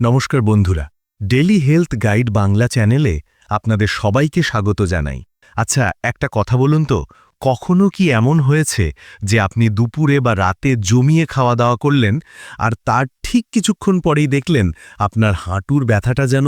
নমস্কার বন্ধুরা daily health guide Bangla চ্যানেলে আপনাদের সবাইকে স্বাগত জানাই। আচ্ছা একটা কথা বলুন তো, কখনো কি এমন হয়েছে যে আপনি দুপুরে বা রাতে জমিয়ে খাওয়া দাওয়া করলেন আর তার ঠিক কিছুক্ষণ পরেই দেখলেন আপনার হাঁটুর ব্যথাটা যেন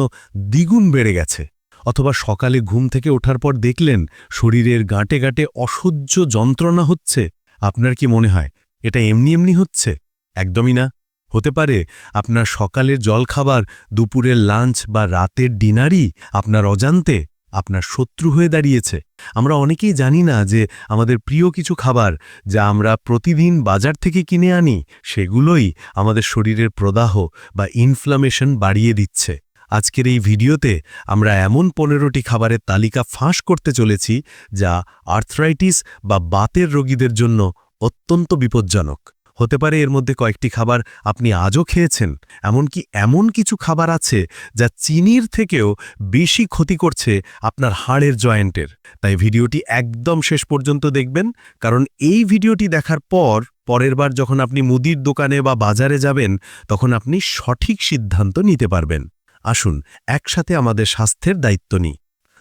দ্বিগুণ বেড়ে গেছে? অথবা সকালে ঘুম থেকে ওঠার পর দেখলেন শরীরের গাঁটে গাঁটে অসহ্য যন্ত্রণা হচ্ছে? আপনার কি মনে হয়, এটা এমনি এমনি হচ্ছে? একদমই না। হতে পারে আপনার সকালের জলখাবার, দুপুরের লাঞ্চ বা রাতের ডিনারই আপনার অজান্তে আপনার শত্রু হয়ে দাঁড়িয়েছে। আমরা অনেকেই জানি না যে আমাদের প্রিয় কিছু খাবার যা আমরা প্রতিদিন বাজার থেকে কিনে আনি, সেগুলোই আমাদের শরীরের প্রদাহ বা ইনফ্লামেশন বাড়িয়ে দিচ্ছে। আজকের এই ভিডিওতে আমরা এমন পনেরোটি খাবারের তালিকা ফাঁস করতে চলেছি যা আর্থরাইটিস বা বাতের রোগীদের জন্য অত্যন্ত বিপজ্জনক। হতে পারে এর মধ্যে কয়েকটি খাবার আপনি আজও খেয়েছেন, এমনকি এমন কিছু খাবার আছে যা চিনির থেকেও বেশি ক্ষতি করছে আপনার হাড়ের জয়েন্টের। তাই ভিডিওটি একদম শেষ পর্যন্ত দেখবেন, কারণ এই ভিডিওটি দেখার পর, পরের বার যখন আপনি মুদির দোকানে বা বাজারে যাবেন, তখন আপনি সঠিক সিদ্ধান্ত নিতে পারবেন। আসুন, একসাথে আমাদের স্বাস্থ্যের দায়িত্ব নিই।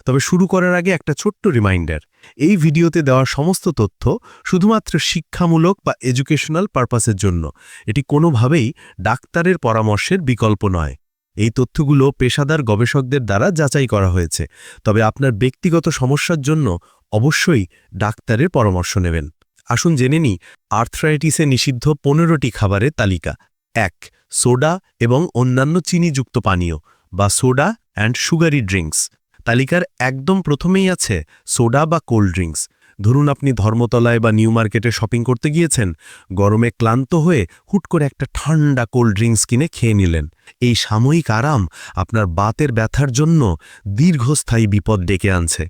তবে শুরু করার আগে একটা ছোট্ট রিমাইন্ডার এই ভিডিওতে দেওয়া সমস্ত তথ্য শুধুমাত্র শিক্ষামূলক বা এডুকেশনাল পারপাসের জন্য। এটি কোনোভাবেই ডাক্তারের পরামর্শের বিকল্প নয়। এই তথ্যগুলো পেশাদার গবেষকদের দ্বারা যাচাই করা হয়েছে। তবে আপনার ব্যক্তিগত সমস্যার জন্য অবশ্যই ডাক্তারের পরামর্শ নেবেন। আসুন জেনে নিই আর্থ্রাইটিসে নিষিদ্ধ পনেরোটি খাবারের তালিকা। এক, সোডা এবং অন্যান্য চিনিযুক্ত পানীয় বা সোডা অ্যান্ড সুগারি ড্রিঙ্কস তালিকার একদম প্রথমেই আছে সোডা বা কোল্ড ড্রিঙ্কস। ধরুন আপনি ধর্মতলায় বা নিউ মার্কেটে শপিং করতে গিয়েছেন, গরমে ক্লান্ত হয়ে হুট করে একটা ঠান্ডা কোল্ড ড্রিঙ্কস কিনে খেয়ে নিলেন। এই সাময়িক আরাম আপনার বাতের ব্যথার জন্য দীর্ঘস্থায়ী বিপদ ডেকে আনছে।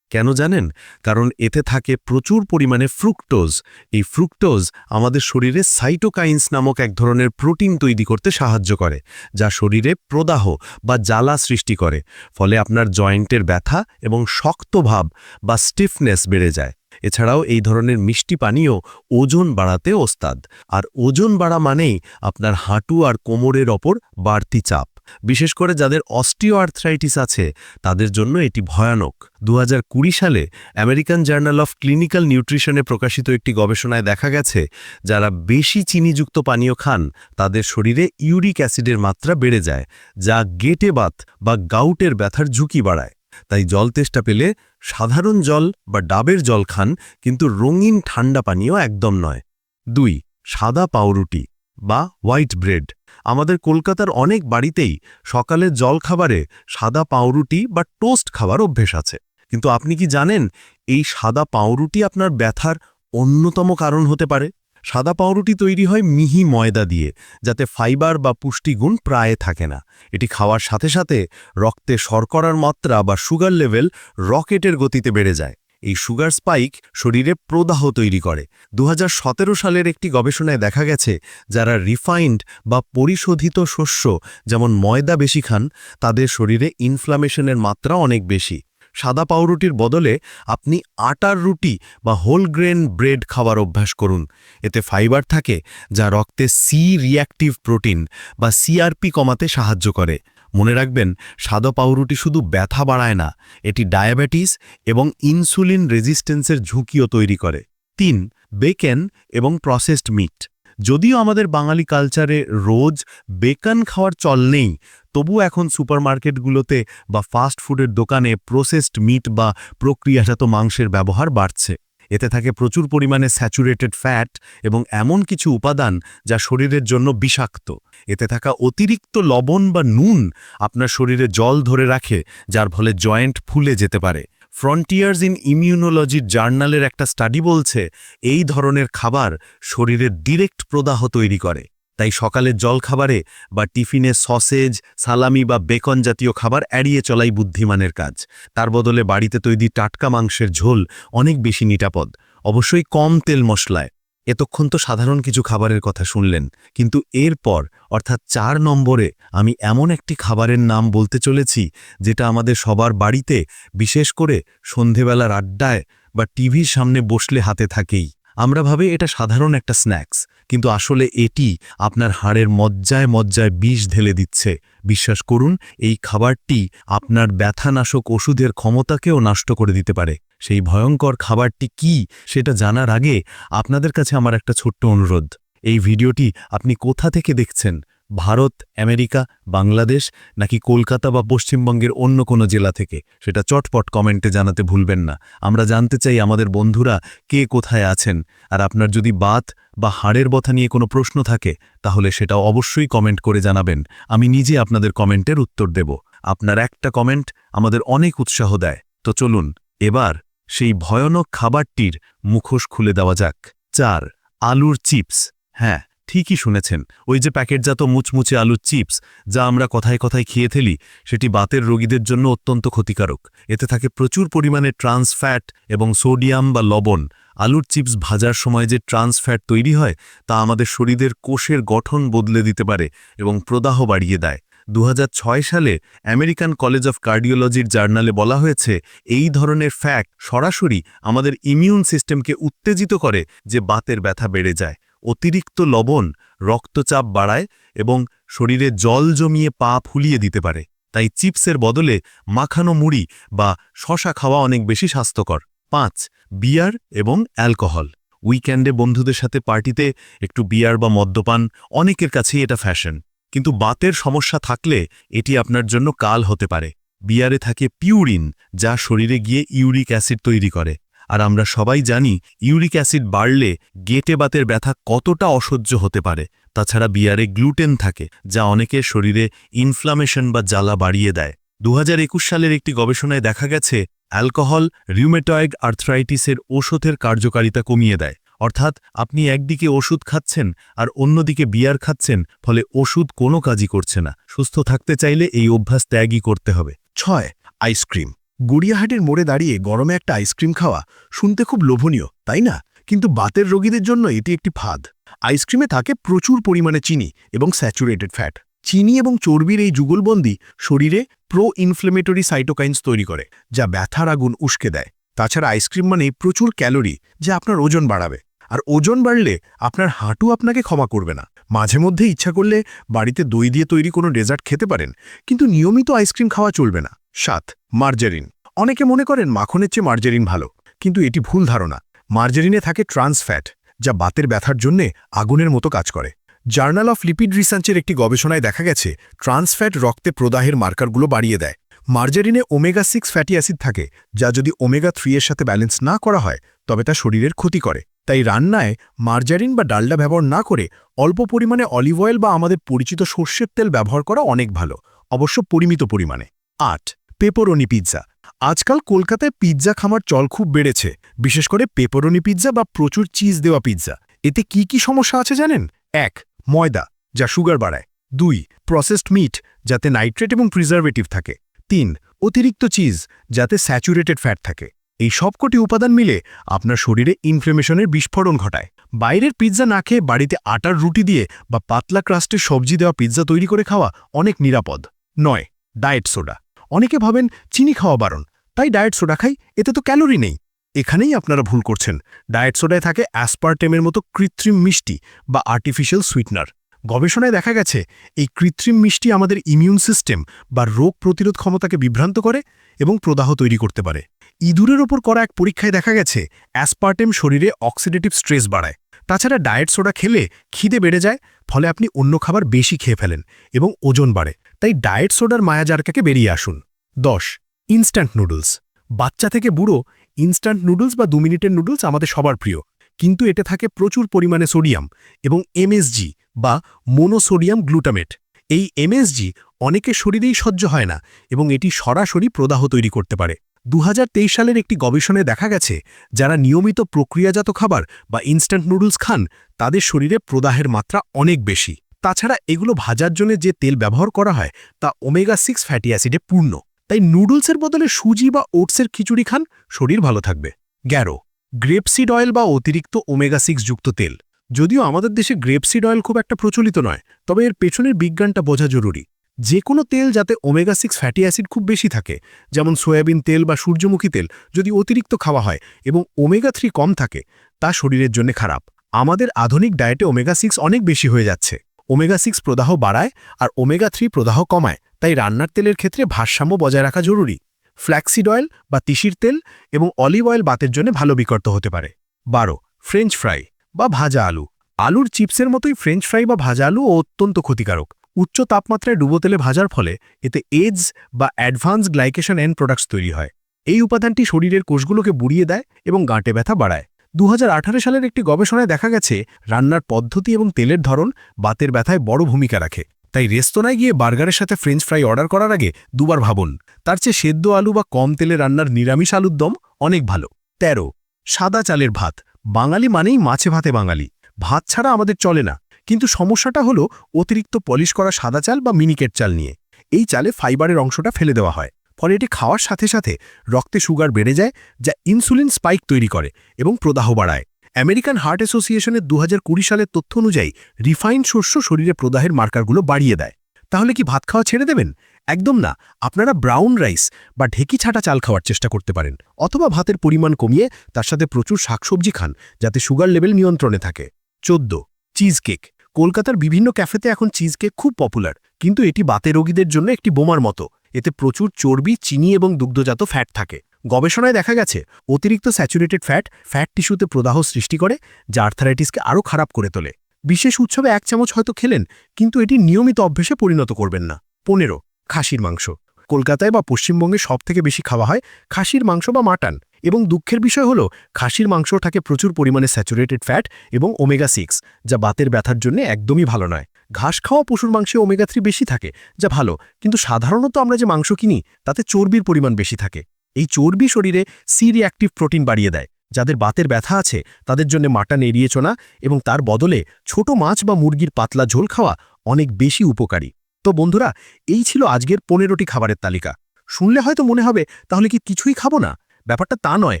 কেন জানেন? কারণ এতে থাকে প্রচুর পরিমাণে ফ্রুক্টোজ। এই ফ্রুক্টোজ আমাদের শরীরে সাইটোকাইন্স নামক এক ধরনের প্রোটিন তৈরি করতে সাহায্য করে, যা শরীরে প্রদাহ বা জ্বালা সৃষ্টি করে। ফলে আপনার জয়েন্টের ব্যথা এবং শক্ত ভাব বা স্টিফনেস বেড়ে যায়। এছাড়াও এই ধরনের মিষ্টি পানীয় ওজন বাড়াতে ওস্তাদ। আর ওজন বাড়া মানেই আপনার হাঁটু আর কোমরের ওপর বাড়তি চাপ। বিশেষ করে যাদের অস্টিওআর্থ্রাইটিস আছে, তাদের জন্য এটি ভয়ানক। দু হাজার কুড়ি সালে আমেরিকান জার্নাল অফ ক্লিনিক্যাল নিউট্রিশনে প্রকাশিত একটি গবেষণায় দেখা গেছে, যারা বেশি চিনিযুক্ত পানীয় খান, তাদের শরীরে ইউরিক অ্যাসিডের মাত্রা বেড়ে যায়, যা গেটে বাত বা গাউটের ব্যথার ঝুঁকি বাড়ায়। তাই জল তেষ্টা পেলে সাধারণ জল বা ডাবের জল খান, কিন্তু রঙিন ঠান্ডা পানীয় একদম নয়। দুই, সাদা পাউরুটি বা হোয়াইট ব্রেড। আমাদের কলকাতার অনেক বাড়িতেই সকালের জলখাবারে সাদা পাউরুটি বা টোস্ট খাওয়ার অভ্যেস আছে। কিন্তু আপনি কি জানেন, এই সাদা পাউরুটি আপনার ব্যথার অন্যতম কারণ হতে পারে? সাদা পাউরুটি তৈরি হয় মিহি ময়দা দিয়ে, যাতে ফাইবার বা পুষ্টিগুণ প্রায় থাকে না। এটি খাওয়ার সাথে সাথে রক্তে শর্করার মাত্রা বা সুগার লেভেল রকেটের গতিতে বেড়ে যায়। এই সুগার স্পাইক শরীরে প্রদাহ তৈরি করে। দু হাজার সতেরো সালের একটি গবেষণায় দেখা গেছে, যারা রিফাইন্ড বা পরিশোধিত শস্য, যেমন ময়দা বেশি খান, তাদের শরীরে ইনফ্লামেশনের মাত্রা অনেক বেশি। সাদা পাউরুটির বদলে আপনি আটার রুটি বা হোল গ্রেন ব্রেড খাওয়ার অভ্যাস করুন। এতে ফাইবার থাকে, যা রক্তে সি রিঅ্যাক্টিভ প্রোটিন বা সিআরপি কমাতে সাহায্য করে। মনে রাখবেন, সাদা পাউরুটি শুধু ব্যথা বাড়ায় না, এটি ডায়াবেটিস এবং ইনসুলিন রেজিস্ট্যান্সের ঝুঁকিও তৈরি করে। তিন, বেকেন এবং প্রসেসড মিট। যদিও আমাদের বাঙালি কালচারে রোজ বেকন খাওয়ার চল নেই, তবু এখন সুপারমার্কেটগুলোতে বা ফাস্ট ফুডের দোকানে প্রসেসড মিট বা প্রক্রিয়াজাত মাংসের ব্যবহার বাড়ছে। এতে থাকে প্রচুর পরিমাণে স্যাচুরেটেড ফ্যাট এবং এমন কিছু উপাদান যা শরীরের জন্য বিষাক্ত। এতে থাকা অতিরিক্ত লবণ বা নুন আপনার শরীরে জল ধরে রাখে, যার ফলে জয়েন্ট ফুলে যেতে পারে। ফ্রন্টিয়ার্স ইন ইমিউনোলজির জার্নালের একটা স্টাডি বলছে, এই ধরনের খাবার শরীরের ডিরেক্ট প্রদাহ তৈরি করে। তাই সকালের জলখাবারে বা টিফিনে সসেজ, সালামি বা বেকন জাতীয় খাবার এড়িয়ে চলাই বুদ্ধিমানের কাজ। তার বদলে বাড়িতে তৈরি টাটকা মাংসের ঝোল অনেক বেশি নিরাপদ। অবশ্যই কম তেল মশলায়। এতক্ষণ তো সাধারণ কিছু খাবারের কথা শুনলেন। কিন্তু এরপর, অর্থাৎ চার নম্বরে, আমি এমন একটি খাবারের নাম বলতে চলেছি, যেটা আমাদের সবার বাড়িতে, বিশেষ করে সন্ধেবেলার আড্ডায় বা টিভির সামনে বসলে হাতে থাকেই। আমরা ভাবে এটা সাধারণ একটা স্ন্যাক্স, কিন্তু আসলে এটি আপনার হাড়ের মজ্জায় মজ্জায় বিষ ঢেলে দিচ্ছে। বিশ্বাস করুন, এই খাবারটি আপনার ব্যথানাশক ওষুধের ক্ষমতাকেও নষ্ট করে দিতে পারে। সেই ভয়ঙ্কর খাবারটি কি সেটা জানার আগে আপনাদের কাছে আমার একটা ছোট্ট অনুরোধ। এই ভিডিওটি আপনি কোথা থেকে দেখছেন? ভারত, আমেরিকা, বাংলাদেশ নাকি কলকাতা বা পশ্চিমবঙ্গের অন্য কোনো জেলা থেকে? সেটা চটপট কমেন্টে জানাতে ভুলবেন না। আমরা জানতে চাই আমাদের বন্ধুরা কে কোথায় আছেন? আর আপনার যদি বাত বা হাড়ের বথা নিয়ে কোনো প্রশ্ন থাকে, তাহলে সেটা অবশ্যই কমেন্ট করে জানাবেন। আমি নিজে আপনাদের কমেন্টের উত্তর দেব। আপনার একটা কমেন্ট আমাদের অনেক উৎসাহ দেয়। তো চলুন, এবার সেই ভয়ানক খাবারটির মুখোশ খুলে দেওয়া যাক। চার, আলুর চিপস। হ্যাঁ ঠিকই শুনেছেন, ওই যে প্যাকেটজাত মুচমুচে আলুর চিপস, যা আমরা কথায় কথায় খেয়ে ফেলি, সেটি বাতের রোগীদের জন্য অত্যন্ত ক্ষতিকারক। এতে থাকে প্রচুর পরিমাণে ট্রান্স ফ্যাট এবং সোডিয়াম বা লবণ। আলুর চিপস ভাজার সময় যে ট্রান্স ফ্যাট তৈরি হয়, তা আমাদের শরীরের কোষের গঠন বদলে দিতে পারে এবং প্রদাহ বাড়িয়ে দেয়। দু হাজার ছয় সালে আমেরিকান কলেজ অফ কার্ডিওলজির জার্নালে বলা হয়েছে, এই ধরনের ফ্যাট সরাসরি আমাদের ইমিউন সিস্টেমকে উত্তেজিত করে যে বাতের ব্যথা বেড়ে যায়। অতিরিক্ত লবণ রক্তচাপ বাড়ায় এবং শরীরে জল জমিয়ে পা ফুলিয়ে দিতে পারে। তাই চিপসের বদলে মাখানো মুড়ি বা শশা খাওয়া অনেক বেশি স্বাস্থ্যকর। পাঁচ, বিয়ার এবং অ্যালকোহল। উইকেন্ডে বন্ধুদের সাথে পার্টিতে একটু বিয়ার বা মদ্যপান অনেকের কাছেই এটা ফ্যাশন। কিন্তু বাতের সমস্যা থাকলে এটি আপনার জন্য কাল হতে পারে। বিয়ারে থাকে পিউরিন, যা শরীরে গিয়ে ইউরিক অ্যাসিড তৈরি করে। আর আমরা সবাই জানি ইউরিক অ্যাসিড বাড়লে গেটে বাতের ব্যথা কতটা অসহ্য হতে পারে। তাছাড়া বিয়ারে গ্লুটেন থাকে, যা অনেকের শরীরে ইনফ্লামেশন বা জ্বালা বাড়িয়ে দেয়। দু হাজার একুশ সালের একটি গবেষণায় দেখা গেছে, অ্যালকোহল রিউমেটয়েড আর্থ্রাইটিসের ওষুধের কার্যকারিতা কমিয়ে দেয়। অর্থাৎ আপনি একদিকে ওষুধ খাচ্ছেন আর অন্যদিকে বিয়ার খাচ্ছেন, ফলে ওষুধ কোনো কাজই করছে না। সুস্থ থাকতে চাইলে এই অভ্যাস ত্যাগই করতে হবে। ছয়, আইসক্রিম। গড়িয়াহাটের মোড়ে দাঁড়িয়ে গরমে একটা আইসক্রিম খাওয়া শুনতে খুব লোভনীয়, তাই না? কিন্তু বাতের রোগীদের জন্য এটি একটি ফাঁদ। আইসক্রিমে থাকে প্রচুর পরিমাণে চিনি এবং স্যাচুরেটেড ফ্যাট। চিনি এবং চর্বির এই যুগলবন্দি শরীরে প্রো ইনফ্লেমেটরি সাইটোকাইন্স তৈরি করে, যা ব্যথার আগুন উস্কে দেয়। তাছাড়া আইসক্রিম মানেই প্রচুর ক্যালোরি, যা আপনার ওজন বাড়াবে। আর ওজন বাড়লে আপনার হাঁটু আপনাকে ক্ষমা করবে না। মাঝে মধ্যে ইচ্ছা করলে বাড়িতে দই দিয়ে তৈরি কোনো ডেজার্ট খেতে পারেন, কিন্তু নিয়মিত আইসক্রিম খাওয়া চলবে না। সাত, মার্জারিন। অনেকে মনে করেন মাখনের চেয়ে মার্জারিন ভালো, কিন্তু এটি ভুল ধারণা। মার্জারিনে থাকে ট্রান্স ফ্যাট, যা বাতের ব্যথার জন্যে আগুনের মতো কাজ করে। জার্নাল অফ লিপিড রিসার্চের একটি গবেষণায় দেখা গেছে, ট্রান্স ফ্যাট রক্তে প্রদাহের মার্কারগুলো বাড়িয়ে দেয়। মার্জারিনে ওমেগা সিক্স ফ্যাটি অ্যাসিড থাকে, যা যদি ওমেগা থ্রি এর সাথে ব্যালেন্স না করা হয়, তবে তা শরীরের ক্ষতি করে। তাই রান্নায় মার্জারিন বা ডালডা ব্যবহার না করে অল্প পরিমাণে অলিভ অয়েল বা আমাদের পরিচিত সর্ষের তেল ব্যবহার করা অনেক ভালো, অবশ্য পরিমিত পরিমাণে। আট পেপরনি পিৎজা। আজকাল কলকাতায় পিৎজা খামার চল খুব বেড়েছে, বিশেষ করে পেপরনি পিৎজা বা প্রচুর চিজ দেওয়া পিৎজা। এতে কি কি সমস্যা আছে জানেন? এক, ময়দা, যা সুগার বাড়ায়। দুই প্রসেসড মিট যাতে নাইট্রেট এবং প্রিজারভেটিভ থাকে। তিন, অতিরিক্ত চিজ, যাতে স্যাচুরেটেড ফ্যাট থাকে। এই সবকটি উপাদান মিলে আপনার শরীরে ইনফ্লেমেশনের বিস্ফোরণ ঘটায়। বাইরের পিৎজা না খেয়ে বাড়িতে আটার রুটি দিয়ে বা পাতলা ক্রাস্টের সবজি দেওয়া পিৎজা তৈরি করে খাওয়া অনেক নিরাপদ। নয় ডায়েট সোডা অনেকে ভাবেন চিনি খাওয়া বারণ, তাই ডায়েট সোডা খাই, এতে তো ক্যালোরি নেই। এখানেই আপনারা ভুল করছেন। ডায়েট সোডায় থাকে অ্যাসপার্টেমের মতো কৃত্রিম মিষ্টি বা আর্টিফিশিয়াল সুইটনার। গবেষণায় দেখা গেছে, এই কৃত্রিম মিষ্টি আমাদের ইমিউন সিস্টেম বা রোগ প্রতিরোধ ক্ষমতাকে বিভ্রান্ত করে এবং প্রদাহ তৈরি করতে পারে। ইঁদুরের ওপর করা এক পরীক্ষায় দেখা গেছে, অ্যাসপার্টেম শরীরে অক্সিডেটিভ স্ট্রেস বাড়ায়। তাছাড়া ডায়েট সোডা খেলে খিদে বেড়ে যায়, ফলে আপনি অন্য খাবার বেশি খেয়ে ফেলেন এবং ওজন বাড়ে। তাই ডায়েট সোডার মায়াজারকাকে বেরিয়ে আসুন। দশ ইনস্ট্যান্ট নুডলস বাচ্চা থেকে বুড়ো ইনস্ট্যান্ট নুডলস বা দু মিনিটের নুডলস আমাদের সবার প্রিয়। কিন্তু এতে থাকে প্রচুর পরিমাণে সোডিয়াম এবং এমএসজি বা মোনোসোডিয়াম গ্লুটামেট এই এমএসজি অনেকের শরীরেই সহ্য হয় না এবং এটি সরাসরি প্রদাহ তৈরি করতে পারে। দু হাজার তেইশ সালের একটি গবেষণায় দেখা গেছে, যারা নিয়মিত প্রক্রিয়াজাত খাবার বা ইনস্ট্যান্ট নুডলস খান, তাদের শরীরে প্রদাহের মাত্রা অনেক বেশি। তাছাড়া এগুলো ভাজার জন্য যে তেল ব্যবহার করা হয়, তা ওমেগা সিক্স ফ্যাটি অ্যাসিডে পূর্ণ। তাই নুডলসের বদলে সুজি বা ওটসের খিচুড়ি খান, শরীর ভালো থাকবে। গ্যারো গ্রেপসিড অয়েল বা অতিরিক্ত ওমেগা সিক্স যুক্ত তেল। যদিও আমাদের দেশে গ্রেপসিড অয়েল খুব একটা প্রচলিত নয়, তবে এর পেছনের বিজ্ঞানটা বোঝা জরুরি। যে কোনো তেল যাতে ওমেগা সিক্স ফ্যাটি অ্যাসিড খুব বেশি থাকে, যেমন সয়াবিন তেল বা সূর্যমুখী তেল, যদি অতিরিক্ত খাওয়া হয় এবং ওমেগা থ্রি কম থাকে, তা শরীরের জন্য খারাপ। আমাদের আধুনিক ডায়েটে ওমেগা সিক্স অনেক বেশি হয়ে যাচ্ছে। ওমেগা সিক্স প্রদাহ বাড়ায় আর ওমেগা থ্রি প্রদাহ কমায়, তাই রান্নার তেলের ক্ষেত্রে ভারসাম্য বজায় রাখা জরুরি। ফ্ল্যাক্সিড অয়েল বা তিসির তেল এবং অলিভ অয়েল বাতের জন্য ভালো বিকল্প হতে পারে। বারো ফ্রেঞ্চ ফ্রাই বা ভাজা আলু। আলুর চিপসের মতোই ফ্রেঞ্চ ফ্রাই বা ভাজা আলু অত্যন্ত ক্ষতিকারক। উচ্চ তাপমাত্রায় ডুবো তেলে ভাজার ফলে এতে এডস বা অ্যাডভান্স গ্লাইকেশন এন্ড প্রোডাক্টস তৈরি হয়। এই উপাদানটি শরীরের কোষগুলোকে বুড়িয়ে দেয় এবং গাঁটে ব্যথা বাড়ায়। দু হাজার আঠারো সালের একটি গবেষণায় দেখা গেছে, রান্নার পদ্ধতি এবং তেলের ধরন বাতের ব্যথায় বড় ভূমিকা রাখে। তাই রেস্তোরাঁয় গিয়ে বার্গারের সাথে ফ্রেঞ্চ ফ্রাই অর্ডার করার আগে দুবার ভাবুন, তার চেয়ে সেদ্ধ আলু বা কম তেলে রান্নার নিরামিষ আলুর দম অনেক ভালো। ১৩ সাদা চালের ভাত। বাঙালি মানেই মাছে ভাতে বাঙালি। ভাত ছাড়া আমাদের চলে না। কিন্তু সমস্যাটা হলো অতিরিক্ত পলিশ করা সাদা চাল বা মিনিকেট চাল নিয়ে। এই চালে ফাইবারের অংশটা ফেলে দেওয়া হয়। ফলে এটি খাওয়ার সাথে সাথে রক্তে সুগার বেড়ে যায়, যা ইনসুলিন স্পাইক তৈরি করে এবং প্রদাহ বাড়ায়। আমেরিকান হার্ট অ্যাসোসিয়েশনের দু হাজার কুড়ি সালের তথ্য অনুযায়ী রিফাইন্ড শস্য শরীরে প্রদাহের মার্কারগুলো বাড়িয়ে দেয়। তাহলে কি ভাত খাওয়া ছেড়ে দেবেন? একদম না। আপনারা ব্রাউন রাইস বা ঢেকি ছাটা চাল খাওয়ার চেষ্টা করতে পারেন, অথবা ভাতের পরিমাণ কমিয়ে তার সাথে প্রচুর শাকসবজি খান, যাতে সুগার লেভেল নিয়ন্ত্রণে থাকে। চোদ্দ. চিজ কেক কলকাতার বিভিন্ন ক্যাফেতে এখন চিজ কেক খুব পপুলার, কিন্তু এটি বাতে রোগীদের জন্য একটি বোমার মতো। এতে প্রচুর চর্বি, চিনি এবং দুগ্ধজাত ফ্যাট থাকে। গবেষণায় দেখা গেছে, অতিরিক্ত স্যাচুরেটেড ফ্যাট ফ্যাট টিস্যুতে প্রদাহ সৃষ্টি করে, যা আর্থারাইটিসকে আরও খারাপ করে তোলে। বিশেষ উৎসবে এক চামচ হয়তো খেলেন, কিন্তু এটি নিয়মিত অভ্যেসে পরিণত করবেন না। পনেরো, খাসির মাংস। কলকাতায় বা পশ্চিমবঙ্গে সবথেকে বেশি খাওয়া হয় খাসির মাংস বা মাটন। এবং দুঃখের বিষয় হলো, খাসির মাংস থাকে প্রচুর পরিমাণে স্যাচুরেটেড ফ্যাট এবং ওমেগা সিক্স যা বাতের ব্যথার জন্য একদমই ভালো নয়। ঘাস খাওয়া পশুর মাংসে ওমেগা থ্রি বেশি থাকে, যা ভালো, কিন্তু সাধারণত আমরা যে মাংস কিনি, তাতে চর্বির পরিমাণ বেশি থাকে। এই চর্বি শরীরে সি রিঅ্যাক্টিভ প্রোটিন বাড়িয়ে দেয়, যাদের বাতের ব্যথা আছে, তাদের জন্য মাটন এড়িয়ে চলা এবং তার বদলে ছোট মাছ বা মুরগির পাতলা ঝোল খাওয়া অনেক বেশি উপকারী। তো বন্ধুরা, এই ছিল আজকের পনেরোটি খাবারের তালিকা। শুনলে হয়তো মনে হবে, তাহলে কি কিছুই খাব না? ব্যাপারটা তা নয়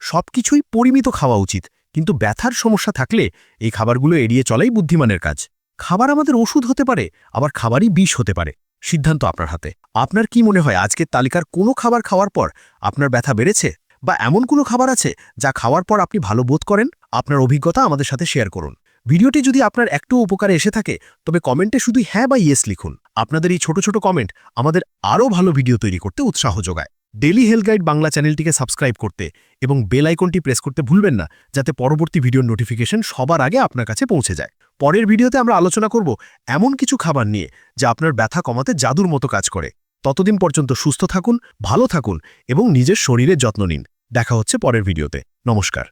সব কিছুই পরিমিত খাওয়া উচিত। কিন্তু ব্যথার সমস্যা থাকলে এই খাবারগুলো এড়িয়ে চলাই বুদ্ধিমানের কাজ। খাবার আমাদের ওষুধ হতে পারে, আবার খাবারই বিষ হতে পারে। সিদ্ধান্ত আপনার হাতে। আপনার কি মনে হয়, আজকের তালিকার কোনো খাবার খাওয়ার পর আপনার ব্যথা বেড়েছে? বা এমন কোনো খাবার আছে যা খাওয়ার পর আপনি ভালো বোধ করেন? আপনার অভিজ্ঞতা আমাদের সাথে শেয়ার করুন। ভিডিওটি যদি আপনার একটু উপকারে এসে থাকে, তবে কমেন্টে শুধু হ্যাঁ বা ইয়েস লিখুন। আপনাদের এই ছোট ছোট কমেন্ট আমাদের আরও ভালো ভিডিও তৈরি করতে উৎসাহ যোগায়। ডেলি হেলথ গাইড বাংলা চ্যানেলটিকে সাবস্ক্রাইব করতে এবং বেল আইকনটি প্রেস করতে ভুলবেন না, যাতে পরবর্তী ভিডিওর নোটিফিকেশন সবার আগে আপনার কাছে পৌঁছে যায়। পরের ভিডিওতে আমরা আলোচনা করব এমন কিছু খাবার নিয়ে, যা আপনার ব্যথা কমাতে জাদুর মতো কাজ করে। ততদিন পর্যন্ত সুস্থ থাকুন, ভালো থাকুন এবং নিজের শরীরের যত্ন নিন। দেখা হচ্ছে পরের ভিডিওতে। নমস্কার।